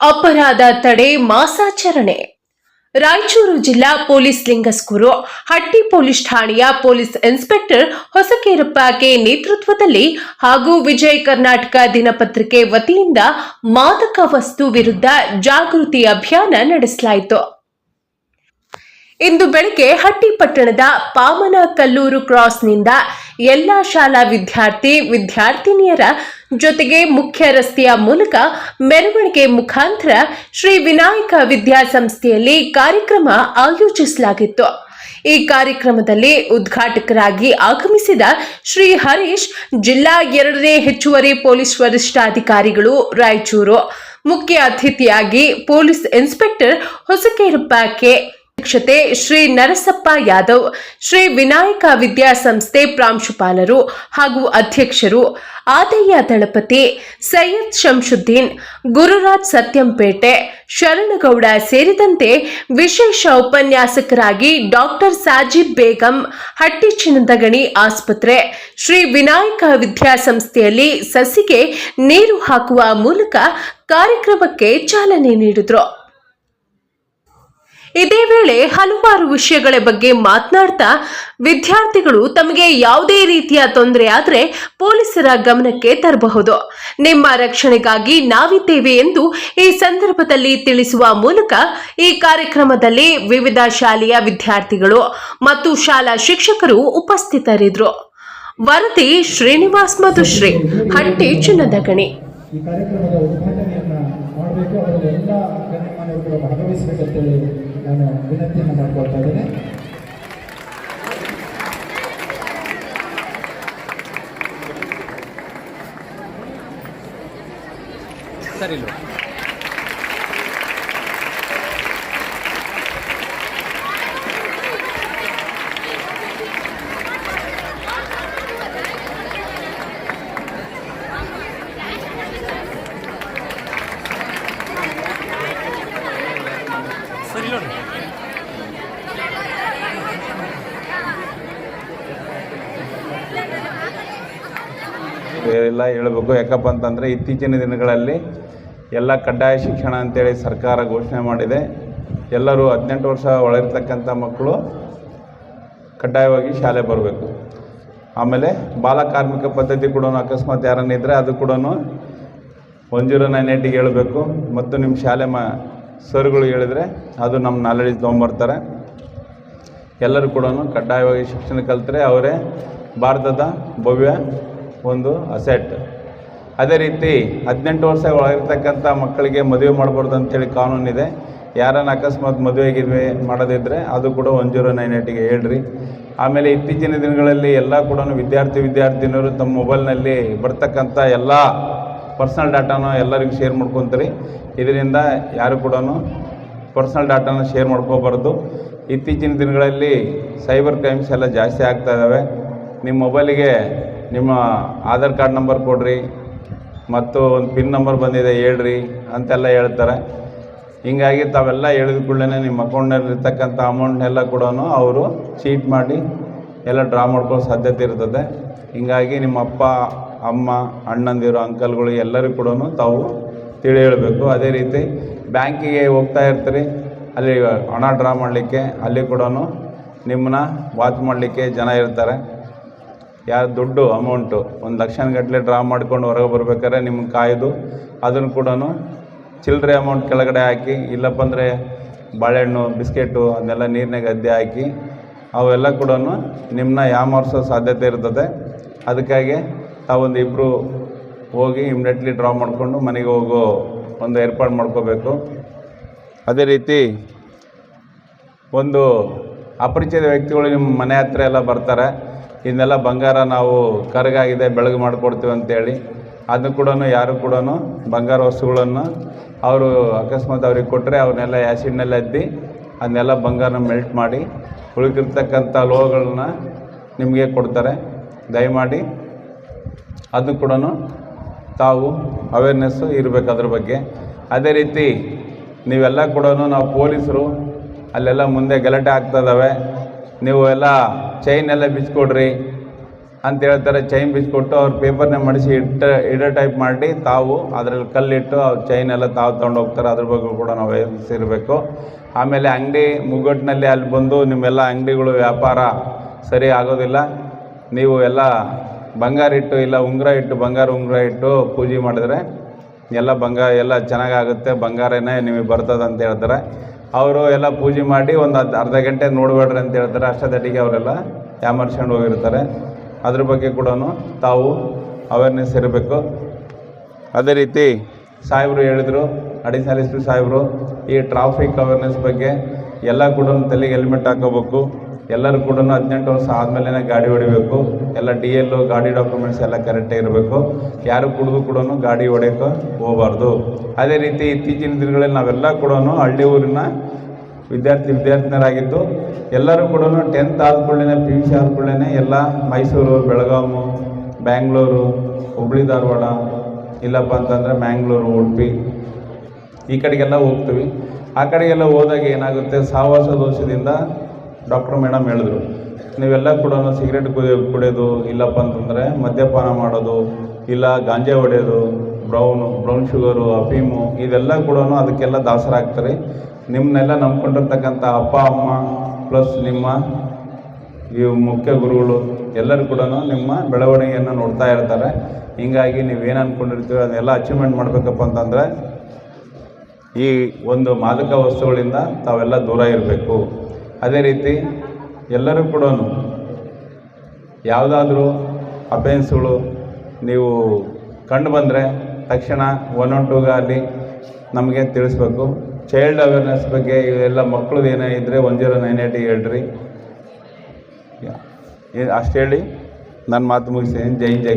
ಅಪರಾಧ ತಡೆ ಮಾಸಾಚರಣೆ. ರಾಯಚೂರು ಜಿಲ್ಲಾ ಪೊಲೀಸ್ ಲಿಂಗಸ್ಕೂರು, ಹಟ್ಟಿ ಪೊಲೀಸ್ ಠಾಣೆಯ ಪೊಲೀಸ್ ಇನ್ಸ್ಪೆಕ್ಟರ್ ಹೊಸಕೇರಪ್ಪ ಕೆ ನೇತೃತ್ವದಲ್ಲಿ ಹಾಗೂ ವಿಜಯ ಕರ್ನಾಟಕ ದಿನಪತ್ರಿಕೆ ವತಿಯಿಂದ ಮಾದಕ ವಸ್ತು ವಿರುದ್ಧ ಜಾಗೃತಿ ಅಭಿಯಾನ ನಡೆಸಲಾಯಿತು. ಇಂದು ಬೆಳಗ್ಗೆ ಹಟ್ಟಿ ಪಟ್ಟಣದ ಪಾಮನ ಕಲ್ಲೂರು ಕ್ರಾಸ್ನಿಂದ ಎಲ್ಲಾ ಶಾಲಾ ವಿದ್ಯಾರ್ಥಿ, ವಿದ್ಯಾರ್ಥಿನಿಯರ ಜೊತೆಗೆ ಮುಖ್ಯ ರಸ್ತೆಯ ಮೂಲಕ ಮೆರವಣಿಗೆ ಮುಖಾಂತರ ಶ್ರೀ ವಿನಾಯಕ ವಿದ್ಯಾಸಂಸ್ಥೆಯಲ್ಲಿ ಕಾರ್ಯಕ್ರಮ ಆಯೋಜಿಸಲಾಗಿತ್ತು. ಈ ಕಾರ್ಯಕ್ರಮದಲ್ಲಿ ಉದ್ಘಾಟಕರಾಗಿ ಆಗಮಿಸಿದ ಶ್ರೀ ಹರೀಶ್, ಜಿಲ್ಲಾ ಎರಡನೇ ಹೆಚ್ಚುವರಿ ಪೊಲೀಸ್ ವರಿಷ್ಠಾಧಿಕಾರಿಗಳು ರಾಯಚೂರು. ಮುಖ್ಯ ಅತಿಥಿಯಾಗಿ ಪೊಲೀಸ್ ಇನ್ಸ್ಪೆಕ್ಟರ್ ಹೊಸಕೇರಪ್ಪ ಕೆ. ಅಧ್ಯಕ್ಷತೆ ಶ್ರೀ ನರಸಪ್ಪ ಯಾದವ್, ಶ್ರೀ ವಿನಾಯಕ ವಿದ್ಯಾಸಂಸ್ಥೆ ಪ್ರಾಂಶುಪಾಲರು ಹಾಗೂ ಅಧ್ಯಕ್ಷರು ಆದಯ್ಯ ದಳಪತಿ ಸೈಯದ್ ಶಂಶುದ್ದೀನ್, ಗುರುರಾಜ್ ಸತ್ಯಂಪೇಟೆ, ಶರಣಗೌಡ ಸೇರಿದಂತೆ ವಿಶೇಷ ಉಪನ್ಯಾಸಕರಾಗಿ ಡಾಕ್ಟರ್ ಸಾಜಿಬ್ ಬೇಗಂ, ಹಟ್ಟಿ ಚಿನ್ನದಗಣಿ ಆಸ್ಪತ್ರೆ, ಶ್ರೀ ವಿನಾಯಕ ವಿದ್ಯಾಸಂಸ್ಥೆಯಲ್ಲಿ ಸಸಿಗೆ ನೀರು ಹಾಕುವ ಮೂಲಕ ಕಾರ್ಯಕ್ರಮಕ್ಕೆ ಚಾಲನೆ ನೀಡಿದರು. ಇದೇ ವೇಳೆ ಹಲವಾರು ವಿಷಯಗಳ ಬಗ್ಗೆ ಮಾತನಾಡ್ತಾ ವಿದ್ಯಾರ್ಥಿಗಳು ತಮಗೆ ಯಾವುದೇ ರೀತಿಯ ತೊಂದರೆ ಆದರೆ ಪೊಲೀಸರ ಗಮನಕ್ಕೆ ತರಬಹುದು. ನಿಮ್ಮ ರಕ್ಷಣೆಗಾಗಿ ನಾವಿದ್ದೇವೆ ಎಂದು ಈ ಸಂದರ್ಭದಲ್ಲಿ ತಿಳಿಸುವ ಮೂಲಕ ಈ ಕಾರ್ಯಕ್ರಮದಲ್ಲಿ ವಿವಿಧ ಶಾಲೆಯ ವಿದ್ಯಾರ್ಥಿಗಳು ಮತ್ತು ಶಾಲಾ ಶಿಕ್ಷಕರು ಉಪಸ್ಥಿತರಿದ್ದರು. ವರದಿ ಶ್ರೀನಿವಾಸ್ ಮಧುಶ್ರೀ, ಹಟ್ಟಿ ಚಿನ್ನದ ಗಣಿ. ಈ ಕಾರ್ಯಕ್ರಮದ ಉದ್ಘಾಟನೆಯನ್ನು ಮಾಡಬೇಕು. ಅದರಲ್ಲಿ ಎಲ್ಲ ಗಣ್ಯಮಾನ್ಯರು ಕೂಡ ಭಾಗವಹಿಸಬೇಕಂತೇಳಿ ನಾನು ವಿನಂತಿಯನ್ನು ಮಾಡ್ಕೊಳ್ತಾ ಇದ್ದೇನೆ. ಸರಿ ಎಲ್ಲ ಹೇಳಬೇಕು. ಯಾಕಪ್ಪ ಅಂತಂದರೆ ಇತ್ತೀಚಿನ ದಿನಗಳಲ್ಲಿ ಎಲ್ಲ ಕಡ್ಡಾಯ ಶಿಕ್ಷಣ ಅಂತೇಳಿ ಸರ್ಕಾರ ಘೋಷಣೆ ಮಾಡಿದೆ. ಎಲ್ಲರೂ ಹದಿನೆಂಟು ವರ್ಷ ಒಳಗಿರ್ತಕ್ಕಂಥ ಮಕ್ಕಳು ಕಡ್ಡಾಯವಾಗಿ ಶಾಲೆ ಬರಬೇಕು. ಆಮೇಲೆ ಬಾಲ ಕಾರ್ಮಿಕ ಪದ್ಧತಿ ಕೂಡ ಅಕಸ್ಮಾತ್ ಯಾರನ್ನ ಇದ್ದರೆ ಅದು ಕೂಡ ಒನ್ ಜೀರೋ ನೈನ್ ಏಟಿಗೆ ಹೇಳಬೇಕು. ಮತ್ತು ನಿಮ್ಮ ಶಾಲೆ ಮ, ಸರ್ಗಳು ಹೇಳಿದರೆ ಅದು ನಮ್ಮ ನಾಲೆಡ್ಜ್ ತೊಗೊಂಬರ್ತಾರೆ. ಎಲ್ಲರೂ ಕೂಡ ಕಡ್ಡಾಯವಾಗಿ ಶಿಕ್ಷಣ ಕಲಿತ್ರೆ ಅವರೇ ಭಾರತದ ಭವ್ಯ ಒಂದು ಅಸೆಟ್ ಅದೇ ರೀತಿ ಹದಿನೆಂಟು ವರ್ಷ ಒಳಗಿರ್ತಕ್ಕಂಥ ಮಕ್ಕಳಿಗೆ ಮದುವೆ ಮಾಡಬಾರ್ದು ಅಂತೇಳಿ ಕಾನೂನಿದೆ. ಯಾರನ್ನು ಅಕಸ್ಮಾತ್ ಮದುವೆ ಮಾಡೋದಿದ್ದರೆ ಅದು ಕೂಡ ಒನ್ ಜೀರೋ ನೈನ್ ಏಟಿಗೆ ಹೇಳ್ರಿ. ಆಮೇಲೆ ಇತ್ತೀಚಿನ ದಿನಗಳಲ್ಲಿ ಎಲ್ಲ ಕೂಡ ವಿದ್ಯಾರ್ಥಿ ವಿದ್ಯಾರ್ಥಿನಿಯರು ತಮ್ಮ ಮೊಬೈಲ್ನಲ್ಲಿ ಬರ್ತಕ್ಕಂಥ ಎಲ್ಲ ಪರ್ಸ್ನಲ್ ಡಾಟಾನ ಎಲ್ಲರಿಗೂ ಶೇರ್ ಮಾಡ್ಕೊತೀರಿ. ಇದರಿಂದ ಯಾರು ಕೂಡ ಪರ್ಸ್ನಲ್ ಡಾಟಾನ ಶೇರ್ ಮಾಡ್ಕೋಬಾರ್ದು. ಇತ್ತೀಚಿನ ದಿನಗಳಲ್ಲಿ ಸೈಬರ್ ಕ್ರೈಮ್ಸ್ ಎಲ್ಲ ಜಾಸ್ತಿ ಆಗ್ತಾ ಇದ್ದಾವೆ ನಿಮ್ಮ ಮೊಬೈಲಿಗೆ ನಿಮ್ಮ ಆಧಾರ್ ಕಾರ್ಡ್ ನಂಬರ್ ಕೊಡ್ರಿ ಮತ್ತು ಒಂದು ಪಿನ್ ನಂಬರ್ ಬಂದಿದೆ ಹೇಳ್ರಿ ಅಂತೆಲ್ಲ ಹೇಳ್ತಾರೆ. ಹೀಗಾಗಿ ತಾವೆಲ್ಲ ಹೇಳಿದ ಕೂಡಲೇ ನಿಮ್ಮ ಅಕೌಂಟ್ನಲ್ಲಿರ್ತಕ್ಕಂಥ ಅಮೌಂಟ್ನೆಲ್ಲ ಕೂಡ ಅವರು ಚೀಟ್ ಮಾಡಿ ಎಲ್ಲ ಡ್ರಾ ಮಾಡ್ಕೊಳ್ಳೋ ಸಾಧ್ಯತೆ ಇರ್ತದೆ. ಹೀಗಾಗಿ ನಿಮ್ಮ ಅಪ್ಪ, ಅಮ್ಮ, ಅಣ್ಣಂದಿರು ಅಂಕಲ್ಗಳು ಎಲ್ಲರಿಗೂ ಕೂಡ ತಾವು ತಿಳಿ ಹೇಳಬೇಕು. ಅದೇ ರೀತಿ ಬ್ಯಾಂಕಿಗೆ ಹೋಗ್ತಾ ಇರ್ತೀರಿ, ಅಲ್ಲಿ ಹಣ ಡ್ರಾ ಮಾಡಲಿಕ್ಕೆ ಅಲ್ಲಿ ಕೂಡ ನಿಮ್ಮನ್ನ ವಾಚ್ ಮಾಡಲಿಕ್ಕೆ ಜನ ಇರ್ತಾರೆ. ಯಾರು ದುಡ್ಡು ಅಮೌಂಟು ಒಂದು ಲಕ್ಷಗಟ್ಟಲೆ ಡ್ರಾ ಮಾಡ್ಕೊಂಡು ಹೊರಗೆ ಬರ್ಬೇಕಾದ್ರೆ ನಿಮ್ಗೆ ಕಾಯ್ದು ಅದನ್ನು ಕೂಡ ಚಿಲ್ಲರೆ ಅಮೌಂಟ್ ಕೆಳಗಡೆ ಹಾಕಿ, ಇಲ್ಲಪ್ಪ ಅಂದರೆ ಬಾಳೆಹಣ್ಣು, ಬಿಸ್ಕೆಟು ಅದನ್ನೆಲ್ಲ ನೀರಿನಾಗ ಅದ್ದೆ ಹಾಕಿ, ಅವೆಲ್ಲ ಕೂಡ ನಿಮ್ಮನ್ನ ಯಾಮಾರಿಸೋ ಸಾಧ್ಯತೆ ಇರ್ತದೆ. ಅದಕ್ಕಾಗಿ ತಾವೊಂದು ಇಬ್ಬರು ಹೋಗಿ ಇಮ್ಡಿಯೇಟ್ಲಿ ಡ್ರಾ ಮಾಡಿಕೊಂಡು ಮನೆಗೆ ಹೋಗೋ ಒಂದು ಏರ್ಪಾಡು ಮಾಡ್ಕೋಬೇಕು. ಅದೇ ರೀತಿ ಒಂದು ಅಪರಿಚಿತ ವ್ಯಕ್ತಿಗಳು ನಿಮ್ಮ ಮನೆ ಹತ್ರ ಎಲ್ಲ ಬರ್ತಾರೆ. ಇದನ್ನೆಲ್ಲ ಬಂಗಾರ ನಾವು ಕರಗಾಗಿದೆ ಬೆಳಗ್ಗೆ ಮಾಡಿಕೊಡ್ತೀವಿ ಅಂತೇಳಿ. ಅದನ್ನು ಕೂಡ ಯಾರು ಕೂಡ ಬಂಗಾರ ವಸ್ತುಗಳನ್ನು ಅವರು ಅಕಸ್ಮಾತ್ ಅವ್ರಿಗೆ ಕೊಟ್ಟರೆ ಅವನ್ನೆಲ್ಲ ಆ್ಯಸಿಡ್ನಲ್ಲಿ ಎದ್ದು ಅದನ್ನೆಲ್ಲ ಬಂಗಾರನ ಮೆಲ್ಟ್ ಮಾಡಿ ಉಳುಕಿರ್ತಕ್ಕಂಥ ಲೋಹಗಳನ್ನ ನಿಮಗೆ ಕೊಡ್ತಾರೆ. ದಯಮಾಡಿ ಅದು ಕೂಡ ತಾವು ಅವೇರ್ನೆಸ್ಸು ಇರಬೇಕು ಅದ್ರ ಬಗ್ಗೆ. ಅದೇ ರೀತಿ ನೀವೆಲ್ಲ ಕೂಡ ನಾವು ಪೊಲೀಸರು, ಅಲ್ಲೆಲ್ಲ ಮುಂದೆ ಗಲಾಟೆ ಆಗ್ತದವೆ ನೀವು ಎಲ್ಲ ಚೈನ್ ಎಲ್ಲ ಬಿಚ್ಕೊಡ್ರಿ ಅಂತ ಹೇಳ್ತಾರೆ ಚೈನ್ ಬಿಚ್ಕೊಟ್ಟು ಅವ್ರ ಪೇಪರ್ನ ಮಡಿಸಿ ಇಟ್ಟ, ಇಡೋ ಟೈಪ್ ಮಾಡಿ ತಾವು ಅದರಲ್ಲಿ ಕಲ್ಲಿಟ್ಟು ಅವ್ರ ಚೈನ್ ಎಲ್ಲ ತಾವು ತೊಗೊಂಡು ಹೋಗ್ತಾರೆ. ಅದ್ರ ಬಗ್ಗೆ ಕೂಡ ನಾವು ಇರಬೇಕು ಆಮೇಲೆ ಅಂಗಡಿ ಮುಗ್ಗಟ್ಟಿನಲ್ಲಿ ಅಲ್ಲಿ ಬಂದು ನಿಮ್ಮೆಲ್ಲ ಅಂಗಡಿಗಳು ವ್ಯಾಪಾರ ಸರಿ ಆಗೋದಿಲ್ಲ. ನೀವು ಎಲ್ಲ ಬಂಗಾರ ಇಟ್ಟು ಇಲ್ಲ ಉಂಗುರ ಇಟ್ಟು, ಬಂಗಾರ ಉಂಗುರ ಇಟ್ಟು ಪೂಜೆ ಮಾಡಿದ್ರೆ ಎಲ್ಲ ಬಂಗಾರ ಎಲ್ಲ ಚೆನ್ನಾಗಾಗುತ್ತೆ. ಬಂಗಾರನೇ ನಿಮಗೆ ಬರ್ತದಂತ ಹೇಳ್ತಾರೆ. ಅವರು ಎಲ್ಲ ಪೂಜೆ ಮಾಡಿ ಒಂದು ಅರ್ಧ ಅರ್ಧ ಗಂಟೆ ನೋಡಬೇಡ್ರಿ ಅಂತ ಹೇಳ್ತಾರೆ. ಅಷ್ಟೊತ್ತಿಗೆ ಅವರೆಲ್ಲ ಯಾಮರ್ಸ್ಕೊಂಡು ಹೋಗಿರ್ತಾರೆ. ಅದ್ರ ಬಗ್ಗೆ ಕೂಡ ತಾವು ಅವೇರ್ನೆಸ್ ಇರಬೇಕು. ಅದೇ ರೀತಿ ಸಾಹೇಬರು ಹೇಳಿದರು ಅಡಿಷನಲ್ ಎಸ್ ಪಿ ಸಾಹೇಬರು, ಈ ಟ್ರಾಫಿಕ್ ಅವೇರ್ನೆಸ್ ಬಗ್ಗೆ ಎಲ್ಲ ಕೂಡ ತಲೆಗೆ ಹೆಲ್ಮೆಟ್ ಹಾಕೋಬೇಕು. ಎಲ್ಲರೂ ಕೂಡ ಹದಿನೆಂಟು ವರ್ಷ ಆದಮೇಲೆ ಗಾಡಿ ಹೊಡಿಬೇಕು. ಎಲ್ಲ ಡಿ ಎಲ್ಲು ಗಾಡಿ ಡಾಕ್ಯುಮೆಂಟ್ಸ್ ಎಲ್ಲ ಕರೆಕ್ಟಾಗಿ ಇರಬೇಕು. ಯಾರು ಕುಡಿದು ಕೂಡ ಗಾಡಿ ಹೊಡೆಯೋಕೆ ಹೋಗಬಾರ್ದು. ಅದೇ ರೀತಿ ಇತ್ತೀಚಿನ ದಿನಗಳಲ್ಲಿ ನಾವೆಲ್ಲ ಕೂಡ ಹಳ್ಳಿ ಊರಿನ ವಿದ್ಯಾರ್ಥಿ ವಿದ್ಯಾರ್ಥಿನಿಯರಾಗಿದ್ದು ಎಲ್ಲರೂ ಕೂಡ ಟೆಂತ್ ಆದ ಕೂಡಲೇ ಪಿ ಯು ಸಿ ಆದ ಕೂಡಲೇ ಎಲ್ಲ ಮೈಸೂರು ಬೆಳಗಾವಿ ಬ್ಯಾಂಗ್ಳೂರು, ಹುಬ್ಳಿ, ಧಾರವಾಡ, ಇಲ್ಲಪ್ಪ ಅಂತಂದರೆ ಮ್ಯಾಂಗ್ಳೂರು, ಉಡುಪಿ ಈ ಕಡೆಗೆಲ್ಲ ಹೋಗ್ತೀವಿ. ಆ ಕಡೆಗೆಲ್ಲ ಹೋದಾಗ ಏನಾಗುತ್ತೆ? ಸಹವಾಸ ದೋಷದಿಂದ ಡಾಕ್ಟ್ರ್ ಮೇಡಮ್ ಹೇಳಿದ್ರು, ನೀವೆಲ್ಲ ಕೂಡ ಸಿಗರೇಟ್ ಕುಡಿಯೋ ಕುಡಿಯೋದು, ಇಲ್ಲಪ್ಪ ಅಂತಂದರೆ ಮದ್ಯಪಾನ ಮಾಡೋದು, ಇಲ್ಲ ಗಾಂಜೆ ಹೊಡೆಯೋದು, ಬ್ರೌನು, ಬ್ರೌನ್ ಶುಗರು, ಅಫೀಮು, ಇದೆಲ್ಲ ಕೂಡ ಅದಕ್ಕೆಲ್ಲ ದಾಸರಾಗ್ತಾರೆ ನಿಮ್ಮನ್ನೆಲ್ಲ ನಂಬ್ಕೊಂಡಿರ್ತಕ್ಕಂಥ ಅಪ್ಪ, ಅಮ್ಮ, ಪ್ಲಸ್ ನಿಮ್ಮ ಈ ಮುಖ್ಯ ಗುರುಗಳು ಎಲ್ಲರೂ ಕೂಡ ನಿಮ್ಮ ಬೆಳವಣಿಗೆಯನ್ನು ನೋಡ್ತಾ ಇರ್ತಾರೆ. ಹೀಗಾಗಿ ನೀವೇನು ಅಂದ್ಕೊಂಡಿರ್ತೀವಿ ಅದನ್ನೆಲ್ಲ ಅಚೀವ್ಮೆಂಟ್ ಮಾಡಬೇಕಪ್ಪ ಅಂತಂದರೆ ಈ ಒಂದು ಮಾದಕ ವಸ್ತುಗಳಿಂದ ತಾವೆಲ್ಲ ದೂರ ಇರಬೇಕು. ಅದೇ ರೀತಿ ಎಲ್ಲರೂ ಕೂಡ ಯಾವುದಾದ್ರೂ ಅಫೆನ್ಸ್ಗಳು ನೀವು ಕಂಡು ಬಂದರೆ ತಕ್ಷಣ ಒನ್ ಒನ್ ಅಲ್ಲಿ ನಮಗೆ ತಿಳಿಸ್ಬೇಕು. ಚೈಲ್ಡ್ ಅವೇರ್ನೆಸ್ ಬಗ್ಗೆ ಇವೆಲ್ಲ ಮಕ್ಕಳದ್ದು ಏನೇ ಇದ್ದರೆ ಒನ್ ಜೀರೋ ನೈನ್ ಏಯ್ಟಿಗೆ ಹೇಳ್ರಿ. ಅಷ್ಟು ಹೇಳಿ. ನನ್ನ ಮಾತು ಮುಗಿಸ್ತೀನಿ ಜೈ ಜೈ